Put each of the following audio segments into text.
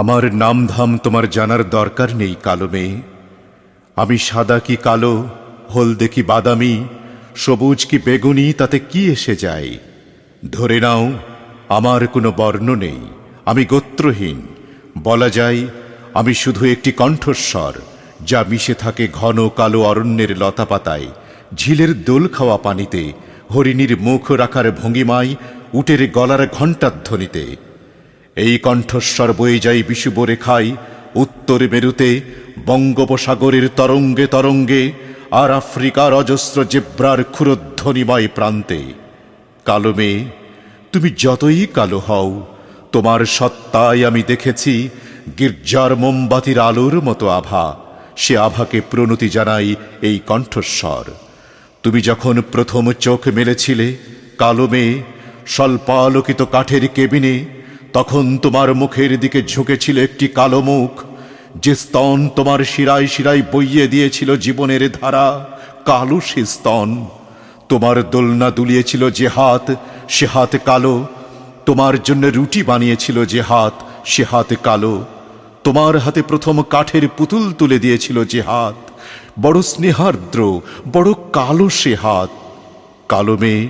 আমার নামধাম তোমার জানার দরকার নেই, কালো মেয়ে। আমি সাদা কি কালো, হলদে কি বাদামি, সবুজ কি বেগুনি, তাতে কি এসে যায়? ধরে নাও, আমার কোনো বর্ণ নেই, আমি গোত্রহীন। বলা যায়, আমি শুধু একটি কণ্ঠস্বর, যা মিশে থাকে ঘন কালো অরণ্যের লতাপাতায়, ঝিলের দোল খাওয়া পানিতে, হরিণীর মুখ রাখার ভঙ্গিমায়, উটের গলার ঘণ্টাধ্বনিতে। এই কণ্ঠস্বর বয়ে যায় বিষুব রেখায় উত্তর মেরুতে, বঙ্গোপসাগরের তরঙ্গে তরঙ্গে, আর আফ্রিকার অজস্র জেব্রার ক্ষুরধ্বনিময় প্রান্তে। কালো মেয়ে, তুমি যতই কালো হও, তোমার সত্তায় আমি দেখেছি গির্জার মোমবাতির আলোর মতো আভা। সে আভাকে প্রণতি জানাই এই কণ্ঠস্বর। তুমি যখন প্রথম চোখ মেলেছিলে, কালো মেয়ে, স্বল্পালোকিত কাঠের কেবিনে তখন তোমার মুখের দিকে ঝুঁকেছিল একটি কালো মুখ, যে স্তন তোমার শিরায় শিরায় বইয়ে দিয়েছিল জীবনের ধারা, কালো সে স্তন। তোমার দোলনা দুলিয়েছিল যে হাত, সে হাত কালো। তোমার জন্য রুটি বানিয়েছিল যে হাত, সে হাত কালো। তোমার হাতে প্রথম কাঠের পুতুল তুলে দিয়েছিল যে হাত। বড় স্নেহার্দ্র, বড় কালো সে হাত। কালো মেয়ে,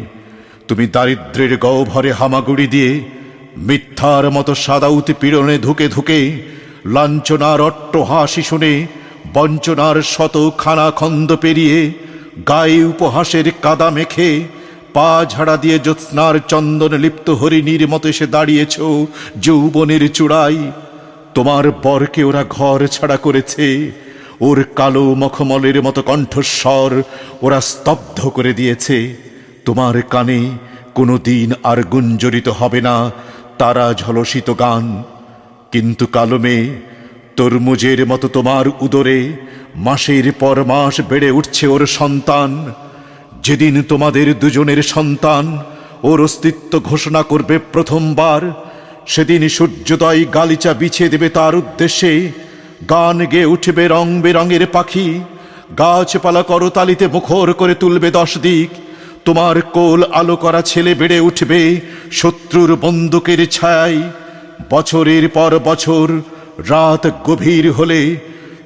তুমি দারিদ্রের গহ্বরে হামাগুড়ি দিয়ে মিথ্যার মতো সাদা উৎপীড়নে ধুকে ধুকে, লাঞ্ছনার অট্টহাসি শুনে, বঞ্চনার শত খানা খন্দ পেরিয়ে, গায়ে উপহাসের কাদা মেখে, পা ঝাড়া দিয়ে জ্যোৎস্নার চন্দন লিপ্ত হরিণীর মতো এসে দাঁড়িয়েছ যৌবনের চূড়াই। তোমার বরকে ওরা ঘর ছাড়া করেছে, ওর কালো মখমলের মতো কণ্ঠস্বর ওরা স্তব্ধ করে দিয়েছে। তোমার কানে কোনো দিন আর গুঞ্জরিত হবে না তারা ঝলসিত গান কিন্তু কালো মেয়ে, তরমুজের মতো তোমার উদরে মাসের পর মাস বেড়ে উঠছে ওর সন্তান। যেদিন তোমাদের দুজনের সন্তান ওর অস্তিত্ব ঘোষণা করবে প্রথমবার, সেদিন সূর্যোদয় গালিচা বিছিয়ে দেবে তার উদ্দেশ্যে। গান গেয়ে উঠবে রং বেরঙের পাখি, গাছপালা করতালিতে মুখর করে তুলবে দশ দিক। তোমার কোল আলো করা ছেলে বেড়ে উঠবে শত্রুর বন্দুকের ছায় বছরের পর বছর রাত গভীর হলে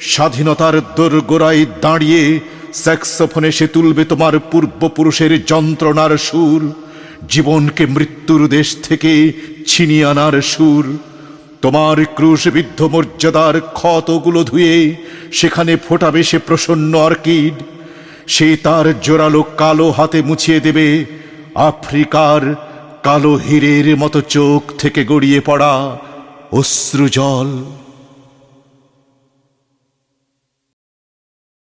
স্বাধীনতার দোরগোড়ায় দাঁড়িয়ে স্যাক্সোফোনে সে তুলবে তোমার পূর্বপুরুষের যন্ত্রণার সুর, জীবনকে মৃত্যুর দেশ থেকে ছিনিয়ে আনার সুর। তোমার ক্রুশবিদ্ধ মর্যাদার ক্ষতগুলো ধুয়ে সেখানে ফোটাবে সে প্রসন্ন অর্কিড। সে তার জোরালো কালো হাতে মুছিয়ে দেবে আফ্রিকার কালো হীরের মতো চোখ থেকে গড়িয়ে পড়া অশ্রুজল।